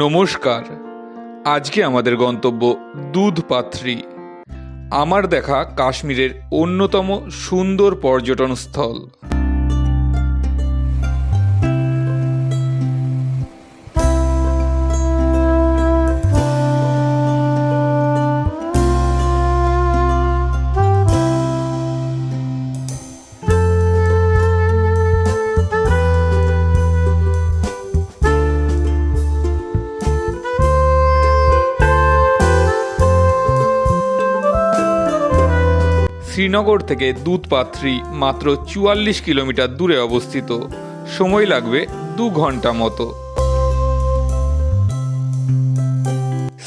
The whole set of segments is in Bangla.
নমস্কার। আজকে আমাদের গন্তব্য দুধ পাত্রী আমার দেখা কাশ্মীরের অন্যতম সুন্দর পর্যটন স্থল শ্রীনগর থেকে দুধপাত্রী মাত্র চুয়াল্লিশ কিলোমিটার দূরে অবস্থিত। সময় লাগবে দু ঘণ্টা মতো।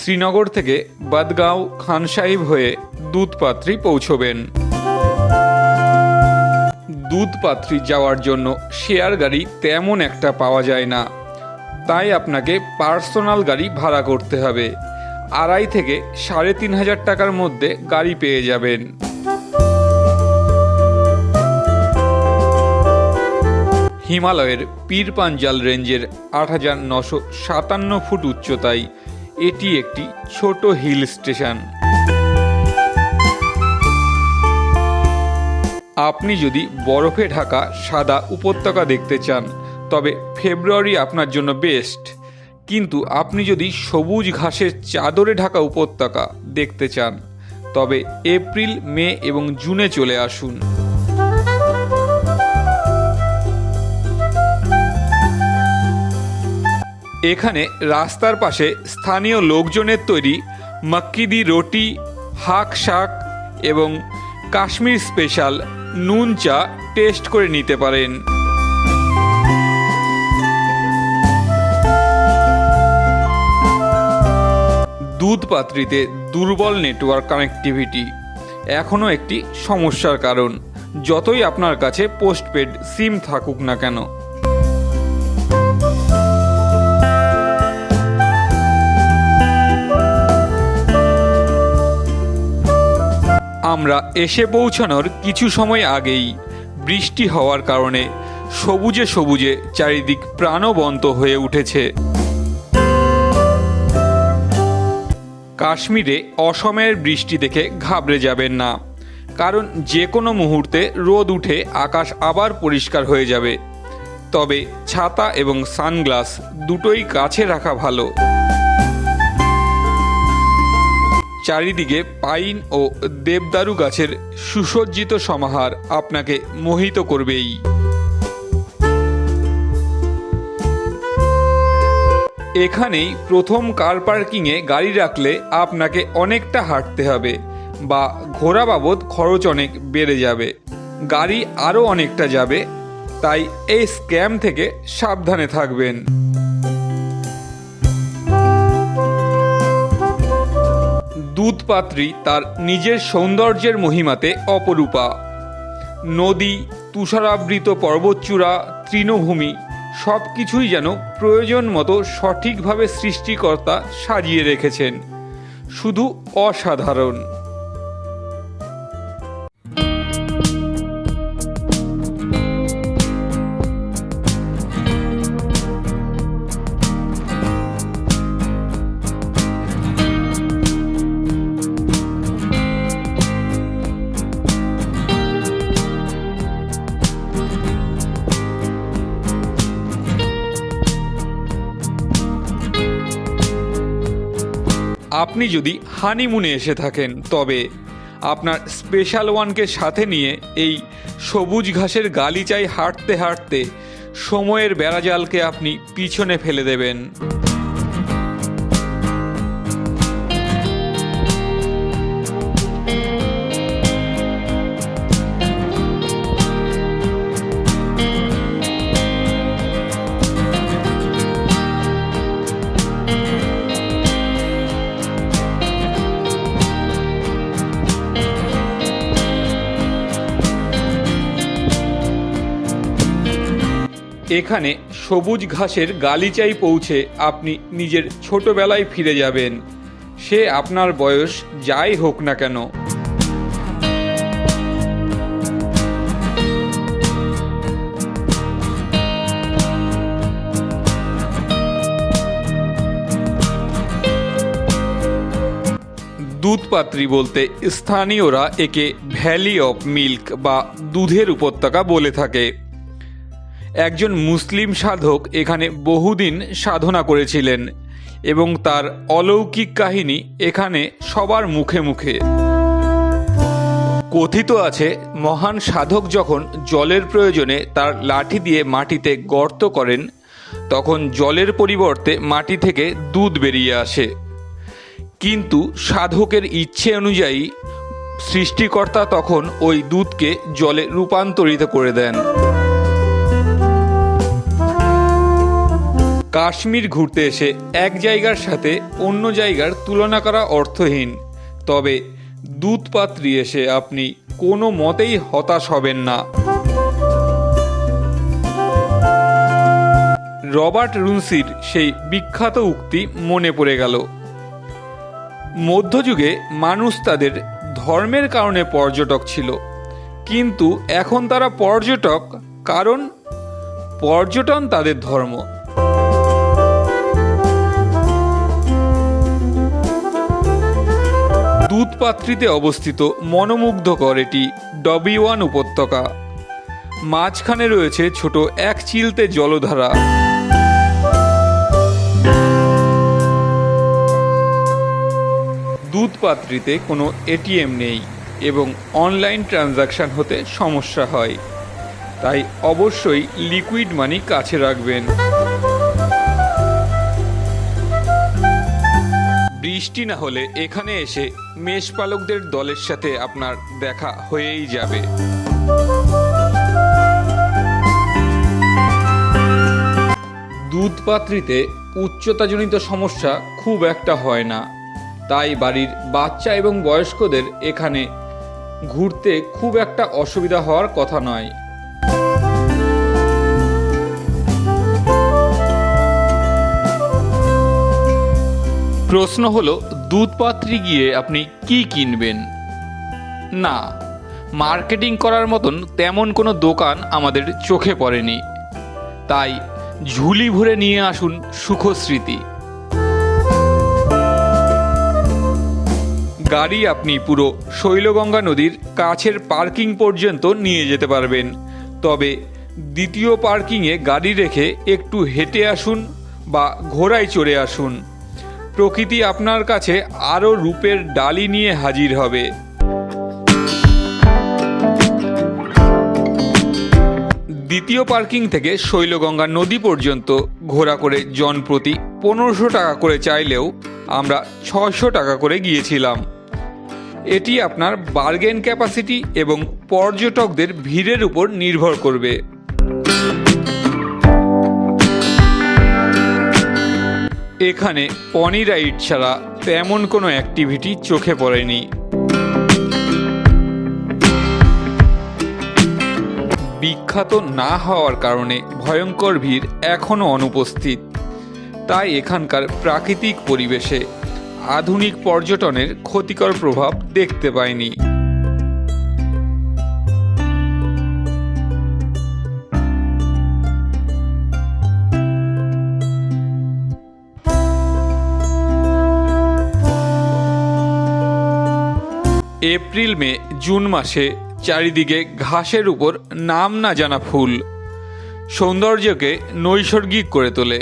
শ্রীনগর থেকে বাদগাঁও খান সাহিব হয়ে দুধপাত্রী পৌঁছবেন। দুধপাত্রী যাওয়ার জন্য শেয়ার গাড়ি তেমন একটা পাওয়া যায় না। তাই আপনাকে পার্সোনাল গাড়ি ভাড়া করতে হবে। আড়াই থেকে সাড়ে তিন হাজার টাকার মধ্যে গাড়ি পেয়ে যাবেন। হিমালয়ের পীর পাঞ্জাল রেঞ্জের আট হাজার নশো সাতান্ন ফুট উচ্চতায় এটি একটি ছোট হিল স্টেশন। আপনি যদি বরফে ঢাকা সাদা উপত্যকা দেখতে চান, তবে ফেব্রুয়ারি আপনার জন্য বেস্ট। কিন্তু আপনি যদি সবুজ ঘাসের চাদরে ঢাকা উপত্যকা দেখতে চান, তবে এপ্রিল, মে এবং জুনে চলে আসুন। এখানে রাস্তার পাশে স্থানীয় লোকজনের তৈরি মাক্কিদি রুটি, হাক শাক এবং কাশ্মীর স্পেশাল নুন চা টেস্ট করে নিতে পারেন। দুধ দুধপাত্রিতে দুর্বল নেটওয়ার্ক কানেক্টিভিটি এখনও একটি সমস্যার কারণ। যতই আপনার কাছে পোস্টপেড সিম থাকুক না কেন আমরা এসে পৌঁছানোর কিছু সময় আগেই বৃষ্টি হওয়ার কারণে সবুজে সবুজে চারিদিক প্রাণবন্ত হয়ে উঠেছে। কাশ্মীরে অসময়ের বৃষ্টি দেখে ঘাবড়ে যাবেন না, কারণ যে কোনো মুহূর্তে রোদ উঠে আকাশ আবার পরিষ্কার হয়ে যাবে। তবে ছাতা এবং সানগ্লাস দুটোই কাছে রাখা ভালো। চারিদিকে পাইন ও দেবদারু গাছের সুসজ্জিত সমাহার আপনাকে মোহিত করবেই। এখানেই প্রথম কার পার্কিংয়ে গাড়ি রাখলে আপনাকে অনেকটা হাঁটতে হবে বা ঘোরা বাবদ খরচ অনেক বেড়ে যাবে। গাড়ি আরও অনেকটা যাবে, তাই এই স্ক্যাম থেকে সাবধানে থাকবেন। দুধপাত্রী তার নিজের সৌন্দর্যের মহিমাতে অপরূপা। নদী, তুষারাবৃত পর্বতচূড়া, তৃণভূমি সব কিছুই যেন প্রয়োজন মতো সঠিকভাবে সৃষ্টিকর্তা সাজিয়ে রেখেছেন। শুধু অসাধারণ। আপনি যদি হানিমুনে এসে থাকেন, তবে আপনার স্পেশাল ওয়ানকে সাথে নিয়ে এই সবুজ ঘাসের গালিচায় হাঁটতে হাঁটতে সময়ের বেড়াজালকে আপনি পিছনে ফেলে দেবেন। এখানে সবুজ ঘাসের গালিচায় পৌঁছে আপনি নিজের ছোটবেলায় ফিরে যাবেন। সে আপনার বয়স যাই হোক না কেন। দুধপাত্রী বলতে স্থানীয়রা একে ভ্যালি অফ মিল্ক বা দুধের উপত্যকা বলে থাকে। একজন মুসলিম সাধক এখানে বহুদিন সাধনা করেছিলেন এবং তার অলৌকিক কাহিনী এখানে সবার মুখে মুখে। কথিত আছে, মহান সাধক যখন জলের প্রয়োজনে তার লাঠি দিয়ে মাটিতে গর্ত করেন, তখন জলের পরিবর্তে মাটি থেকে দুধ বেরিয়ে আসে। কিন্তু সাধকের ইচ্ছে অনুযায়ী সৃষ্টিকর্তা তখন ওই দুধকে জলে রূপান্তরিত করে দেন। কাশ্মীর ঘুরতে এসে এক জায়গার সাথে অন্য জায়গার তুলনা করা অর্থহীন। তবে দুধপাত্রী এসে আপনি কোনো মতেই হতাশ হবেন না। রবার্ট রুনসির সেই বিখ্যাত উক্তি মনে পড়ে গেল। মধ্যযুগে মানুষ তাদের ধর্মের কারণে পর্যটক ছিল। কিন্তু এখন তারা পর্যটক, কারণ পর্যটন তাদের ধর্ম। দুধপাত্রিতে অবস্থিত মনোমুগ্ধকর এটি ডবি ওয়ান উপত্যকা। মাঝখানে রয়েছে ছোট এক চিলতে জলধারা। দুধপাত্রিতে কোনো এটিএম নেই এবং অনলাইন ট্রানজাকশন হতে সমস্যা হয়। তাই অবশ্যই লিকুইড মানি কাছে রাখবেন। বৃষ্টি না হলে এখানে এসে মেষপালকদের দলের সাথে আপনার দেখা হয়েই যাবে। দুধপাত্রিতে উচ্চতাজনিত সমস্যা খুব একটা হয় না। তাই বাড়ির বাচ্চা এবং বয়স্কদের এখানে ঘুরতে খুব একটা অসুবিধা হওয়ার কথা নয়। প্রশ্ন হলো, দুধপাত্রি গিয়ে আপনি কি কিনবেন? না, মার্কেটিং করার মতন তেমন কোনো দোকান আমাদের চোখে পড়েনি। তাই ঝুলি ভরে নিয়ে আসুন সুখস্মৃতি গাড়ি আপনি পুরো শৈলগঙ্গা নদীর কাছের পার্কিং পর্যন্ত নিয়ে যেতে পারবেন। তবে দ্বিতীয় পার্কিংয়ে গাড়ি রেখে একটু হেঁটে আসুন বা ঘোড়ায় চড়ে আসুন। প্রকৃতি আপনার কাছে আরও রূপের ডালি নিয়ে হাজির হবে। দ্বিতীয় পার্কিং থেকে শৈলগঙ্গা নদী পর্যন্ত ঘোরা করে জনপ্রতি পনেরোশো টাকা করে চাইলেও আমরা ছশো টাকা করে গিয়েছিলাম। এটি আপনার বার্গেন ক্যাপাসিটি এবং পর্যটকদের ভিড়ের উপর নির্ভর করবে। এখানে পনি রাইড ছাড়া তেমন কোনো অ্যাক্টিভিটি চোখে পড়েনি। বিখ্যাত না হওয়ার কারণে ভয়ঙ্কর ভিড় এখনও অনুপস্থিত। তাই এখানকার প্রাকৃতিক পরিবেশে আধুনিক পর্যটনের ক্ষতিকর প্রভাব দেখতে পায়নি এপ্রিল, মে, জুন মাসে চারিদিকে ঘাসের উপর নাম না জানা ফুল। সৌন্দর্যকে নৈসর্গিক করে তোলে।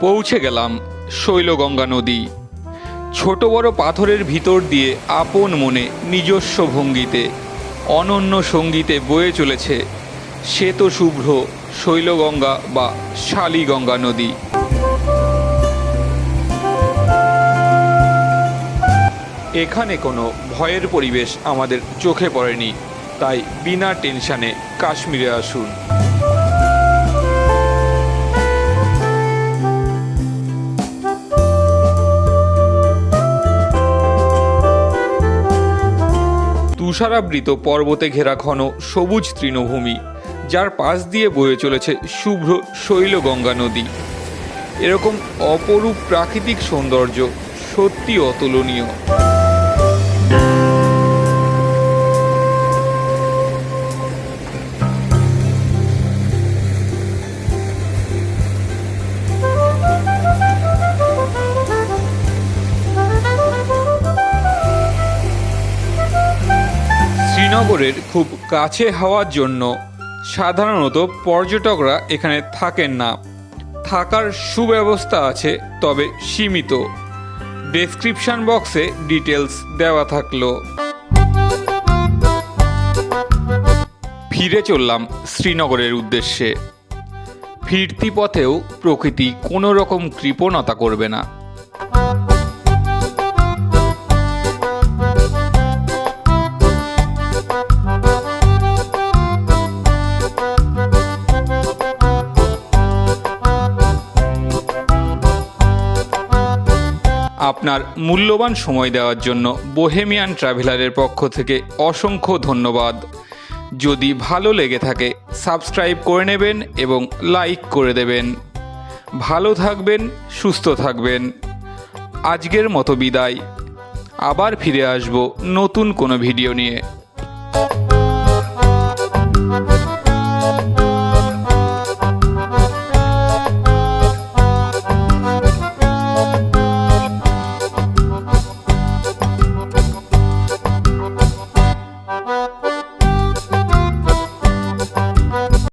পৌঁছে গেলাম শৈলগঙ্গা নদী। ছোট বড় পাথরের ভিতর দিয়ে আপন মনে নিজস্ব ভঙ্গিতে, অনন্য সঙ্গীতে বয়ে চলেছে শ্বেত শুভ্র শৈলগঙ্গা বা শালিগঙ্গা নদী। এখানে কোনো ভয়ের পরিবেশ আমাদের চোখে পড়েনি, তাই বিনা টেনশানে কাশ্মীরে আসুন। তুষারাবৃত পর্বতে ঘেরা ঘন সবুজ তৃণভূমি। যার পাশ দিয়ে বয়ে চলেছে শুভ্র শৈলগঙ্গা নদী। এরকম অপরূপ প্রাকৃতিক সৌন্দর্য সত্যি অতুলনীয়। শ্রীনগরের খুব কাছে হওয়ার জন্য সাধারণত পর্যটকরা এখানে থাকেন না। থাকার সুব্যবস্থা আছে, তবে সীমিত। ডেসক্রিপশন বক্সে ডিটেলস দেওয়া থাকল। ফিরে চললাম শ্রীনগরের উদ্দেশ্যে। ফিরতি পথেও প্রকৃতি কোনো রকম কৃপণতা করবে না। আপনার মূল্যবান সময় দেওয়ার জন্য বোহেমিয়ান ট্রাভেলারের পক্ষ থেকে অসংখ্য ধন্যবাদ। যদি ভালো লেগে থাকে, সাবস্ক্রাইব করে নেবেন এবং লাইক করে দেবেন। ভালো থাকবেন, সুস্থ থাকবেন। আজকের মতো বিদায়। আবার ফিরে আসব নতুন কোনো ভিডিও নিয়ে।